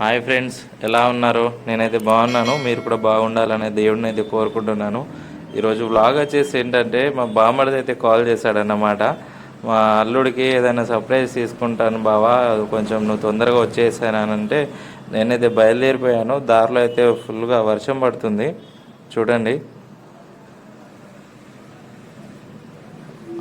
Hi friends uh, ఎలా ఉన్నారు? నేనైతే బాగున్నాను. మీరు కూడా బాగుండాలనే దేవుడిని అయితే కోరుకుంటున్నాను. ఈరోజు బ్లాగ్ వచ్చేసి ఏంటంటే మా బామ్మడిదైతే కాల్ చేశాడన్నమాట. మా అల్లుడికి ఏదైనా సర్ప్రైజ్ తీసుకుంటాను బావా కొంచెం నువ్వు తొందరగా వచ్చేసానంటే నేనైతే బయలుదేరిపోయాను. దారిలో అయితే ఫుల్గా వర్షం పడుతుంది. చూడండి.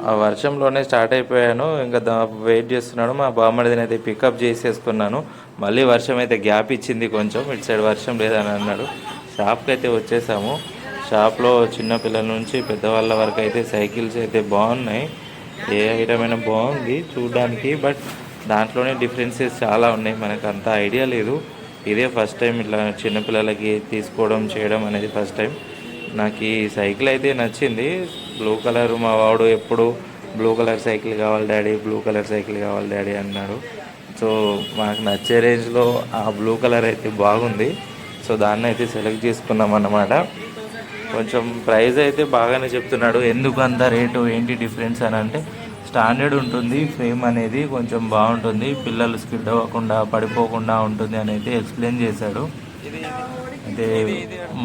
ఆ వర్షంలోనే స్టార్ట్ అయిపోయాను. ఇంకా వెయిట్ చేస్తున్నాను. మా బామ్మడిదిని అయితే పికప్ చేసేసుకున్నాను. మళ్ళీ వర్షం అయితే గ్యాప్ ఇచ్చింది కొంచెం. ఇటు సైడ్ వర్షం లేదని అన్నాడు. షాప్కి అయితే వచ్చేసాము. షాప్లో చిన్నపిల్లల నుంచి పెద్దవాళ్ళ వరకు అయితే సైకిల్స్ అయితే బాగున్నాయి. ఏ ఐటమ్ అయినా బాగుంది చూడడానికి బట్ దాంట్లోనే డిఫరెన్సెస్ చాలా ఉన్నాయి. మనకు అంత ఐడియా లేదు. ఇదే ఫస్ట్ టైం ఇట్లా చిన్నపిల్లలకి తీసుకోవడం చేయడం అనేది ఫస్ట్ టైం. నాకు ఈ సైకిల్ అయితే నచ్చింది. బ్లూ కలర్ మా వాడు ఎప్పుడు బ్లూ కలర్ సైకిల్ కావాలి డాడీ బ్లూ కలర్ సైకిల్ కావాలి డాడీ అన్నాడు. సో మాకు నచ్చే రేంజ్లో ఆ బ్లూ కలర్ అయితే బాగుంది. సో దాన్ని అయితే సెలెక్ట్ చేసుకున్నాం అన్నమాట కొంచెం ప్రైస్ అయితే బాగానే చెప్తున్నాడు. ఎందుకు అంత రేటు? ఏంటి డిఫరెన్స్ అని అంటే స్టాండర్డ్ ఉంటుంది ఫ్రేమ్ అనేది కొంచెం బాగుంటుంది పిల్లలు స్కిడ్ అవ్వకుండా పడిపోకుండా ఉంటుంది అని అయితే ఎక్స్ప్లెయిన్ చేశాడు. అయితే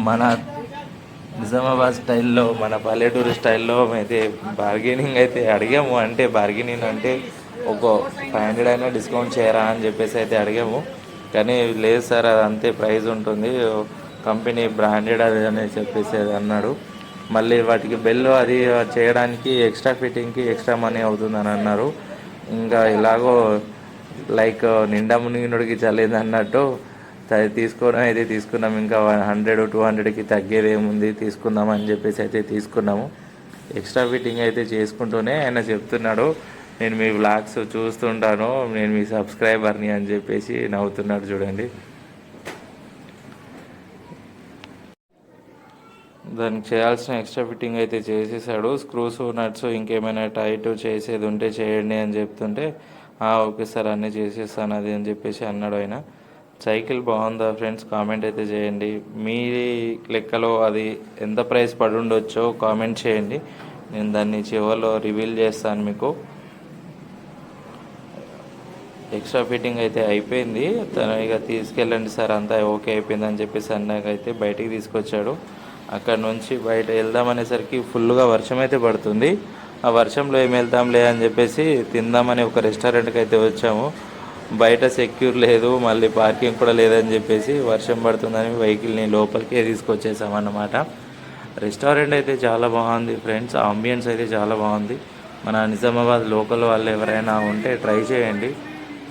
మన నిజామాబాద్ స్టైల్లో మన పల్లెటూరు స్టైల్లో అయితే బార్గెనింగ్ అయితే అడిగాము. అంటే బార్గెనింగ్ అంటే ఒక ఫైవ్ హండ్రెడ్ అయినా డిస్కౌంట్ చేయరా అని చెప్పేసి అయితే అడిగాము. కానీ లేదు సార్ అది అంతే ప్రైస్ ఉంటుంది. కంపెనీ బ్రాండెడ్ అది అని చెప్పేసి అన్నాడు. మళ్ళీ వాటికి బెల్ అది చేయడానికి ఎక్స్ట్రా ఫిట్టింగ్కి ఎక్స్ట్రా మనీ అవుతుందని అన్నారు. ఇంకా ఇలాగో లైక్ నిండా మునిగినుడికి చల్లేదు అన్నట్టు తీసుకోవడం అయితే తీసుకున్నాం. ఇంకా హండ్రెడ్ టూ హండ్రెడ్కి తగ్గేది ఏముంది తీసుకుందాం అని చెప్పేసి అయితే తీసుకున్నాము. ఎక్స్ట్రా ఫిట్టింగ్ అయితే చేసుకుంటూనే ఆయన చెప్తున్నాడు నేను మీ వ్లాగ్స్ చూస్తుంటాను నేను మీ సబ్స్క్రైబర్ని అని చెప్పేసి నవ్వుతున్నాడు చూడండి. దానికి చేయాల్సిన ఎక్స్ట్రా ఫిట్టింగ్ అయితే చేసేసాడు. స్క్రూస్ నట్స్ ఇంకేమైనా టైట్ చేసేది ఉంటే చేయండి అని చెప్తుంటే "ఆ, ఓకే సార్ అన్నీ చేసేస్తాను అది అని చెప్పేసి అన్నాడు ఆయన. సైకిల్ బాగుందా ఫ్రెండ్స్? కామెంట్ అయితే చేయండి. మీ లెక్కలో అది ఎంత ప్రైస్ పడి ఉండొచ్చో కామెంట్ చేయండి. నేను దాన్ని చివరిలో రివీల్ చేస్తాను మీకు. ఎక్స్ట్రా ఫిట్టింగ్ అయితే అయిపోయింది. తను ఇక తీసుకెళ్ళండి సార్ అంతా ఓకే అయిపోయింది అని చెప్పేసి అన్నాకైతే బయటికి తీసుకొచ్చాడు. అక్కడ నుంచి బయట వెళ్దామనేసరికి ఫుల్గా వర్షం అయితే పడుతుంది. ఆ వర్షంలో ఏం వెళ్తాంలే అని చెప్పేసి తిందామని ఒక రెస్టారెంట్కి అయితే వచ్చాము. బయట సెక్యూర్ లేదు మళ్ళీ పార్కింగ్ కూడా లేదని చెప్పేసి వర్షం పడుతుందని వెహికల్ని లోపలికే తీసుకొచ్చేసామన్నమాట రెస్టారెంట్ అయితే చాలా బాగుంది ఫ్రెండ్స్ అంబియన్స్ అయితే చాలా బాగుంది. మన నిజామాబాద్ లోకల్ వాళ్ళు ఎవరైనా ఉంటే ట్రై చేయండి.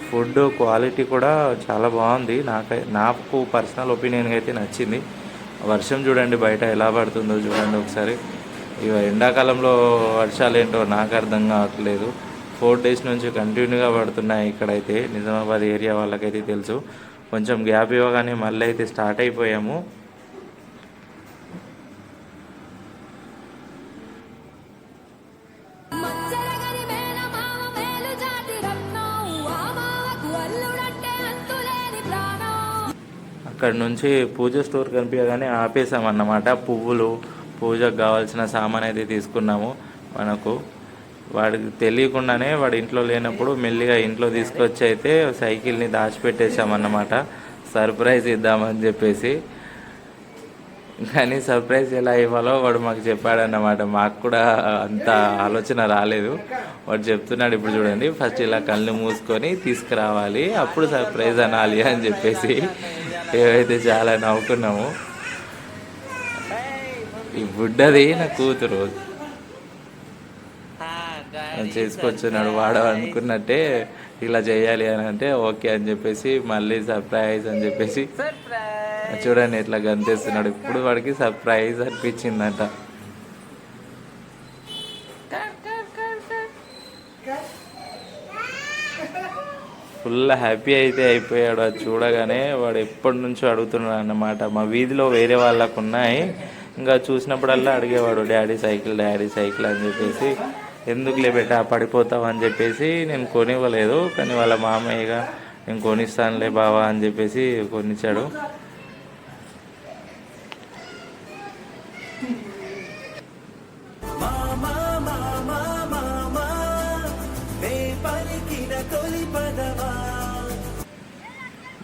ఫుడ్ క్వాలిటీ కూడా చాలా బాగుంది. నాకై నాకు పర్సనల్ ఒపీనియన్ అయితే నచ్చింది. వర్షం చూడండి బయట ఎలా పడుతుందో చూడండి ఒకసారి. ఇక ఎండాకాలంలో వర్షాలు ఏంటో నాకు అర్థం కావట్లేదు. ఫోర్ డేస్ నుంచి కంటిన్యూగా పడుతున్నాయి ఇక్కడైతే నిజామాబాద్ ఏరియా వాళ్ళకైతే తెలుసు. కొంచెం గ్యాప్ ఇవ్వగానే మళ్ళీ అయితే స్టార్ట్ అయిపోయాము. అక్కడ నుంచి పూజ స్టోర్ కనిపించగానే ఆపేసామన్నమాట పువ్వులు పూజకు కావాల్సిన సామాన్ అయితే తీసుకున్నాము మనకు. వాడికి తెలియకుండానే వాడు ఇంట్లో లేనప్పుడు మెల్లిగా ఇంట్లో తీసుకొచ్చి అయితే సైకిల్ని దాచిపెట్టేసామన్నమాట సర్ప్రైజ్ ఇద్దామని చెప్పేసి. కానీ సర్ప్రైజ్ ఎలా ఇవ్వాలో వాడు మాకు చెప్పాడన్నమాట. మాకు కూడా అంత ఆలోచన రాలేదు. వాడు చెప్తున్నాడు ఇప్పుడు చూడండి ఫస్ట్ ఇలా కళ్ళు మూసుకొని తీసుకురావాలి అప్పుడు సర్ప్రైజ్ అనాలి అని చెప్పేసి. ఏవైతే చాలా నవ్వుకున్నాము. ఈ బుడ్డది నా కూతురు. చేసుకొచ్చున్నాడు వాడు అనుకున్నట్టే ఇలా చేయాలి అని అంటే ఓకే అని చెప్పేసి మళ్ళీ సర్ప్రైజ్ అని చెప్పేసి. చూడండి ఇట్లా గంతేస్తున్నాడు. ఇప్పుడు వాడికి సర్ప్రైజ్ అనిపించిందంట. ఫుల్ హ్యాపీ అయితే అయిపోయాడు అది చూడగానే వాడు ఎప్పటి నుంచో అడుగుతున్నాడు అన్నమాట. మా వీధిలో వేరే వాళ్ళకు ఉన్నాయి. ఇంకా చూసినప్పుడల్లా అడిగేవాడు డాడీ సైకిల్ డాడీ సైకిల్ అని చెప్పేసి ఎందుకులే బెట పడిపోతావు అని చెప్పేసి నేను కొనివ్వలేదు కానీ వాళ్ళ మామయ్యగా నేను కొనిస్తానులే బావా అని చెప్పేసి కొనిచ్చాడు.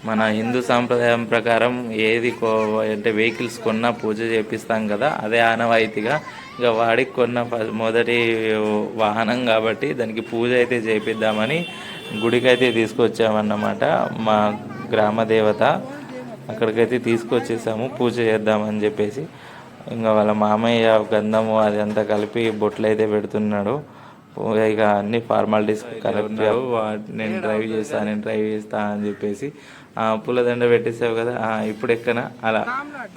మన హిందూ సాంప్రదాయం ప్రకారం ఏది కో అంటే వెహికల్స్ కొన్నా పూజ చేపిస్తాం కదా అదే ఆనవాయితీగా ఇక వాడికి కొన్న మొదటి వాహనం కాబట్టి దానికి పూజ అయితే చేపిద్దామని గుడికి అయితే తీసుకొచ్చామన్నమాట. మా గ్రామ దేవత అక్కడికైతే తీసుకొచ్చేసాము పూజ చేద్దామని చెప్పేసి. ఇంకా వాళ్ళ మామయ్య గంధము అదంతా కలిపి బొట్లు అయితే పెడుతున్నాడు. ఇక అన్ని ఫార్మాలిటీస్ కరెక్ట్ నేను డ్రైవ్ చేస్తా నేను డ్రైవ్ చేస్తా అని చెప్పేసి పూలదండ పెట్టేసావు కదా ఇప్పుడు ఎక్కనా? అలా.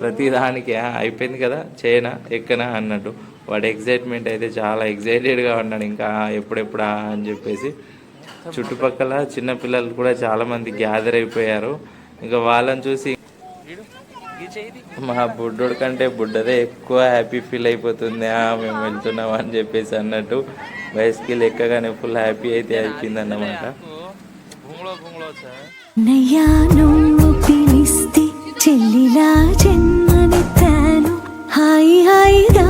ప్రతి దానికి అయిపోయింది కదా చేయనా? ఎక్కనా? అన్నట్టు. వాడు ఎగ్జైట్మెంట్ అయితే చాలా ఎగ్జైటెడ్గా ఉన్నాడు. ఇంకా ఎప్పుడెప్పుడా అని చెప్పేసి చుట్టుపక్కల చిన్న పిల్లలు కూడా చాలామంది గ్యాదర్ అయిపోయారు. ఇంకా వాళ్ళని చూసి మా బుడ్డోడి కంటే బుడ్డదే ఎక్కువ హ్యాపీ ఫీల్ అయిపోతుంది. "ఆ, మేము వెళ్తున్నాం అని చెప్పేసి అన్నట్టు వయసుకి లెక్కగానే ఫుల్ హ్యాపీ అయితే అయిపోయింది అన్నమాట నయ్యా నువ్వు పిలిస్తే చెల్లిలా జన్మనిత్తాను. హాయి హాయిగా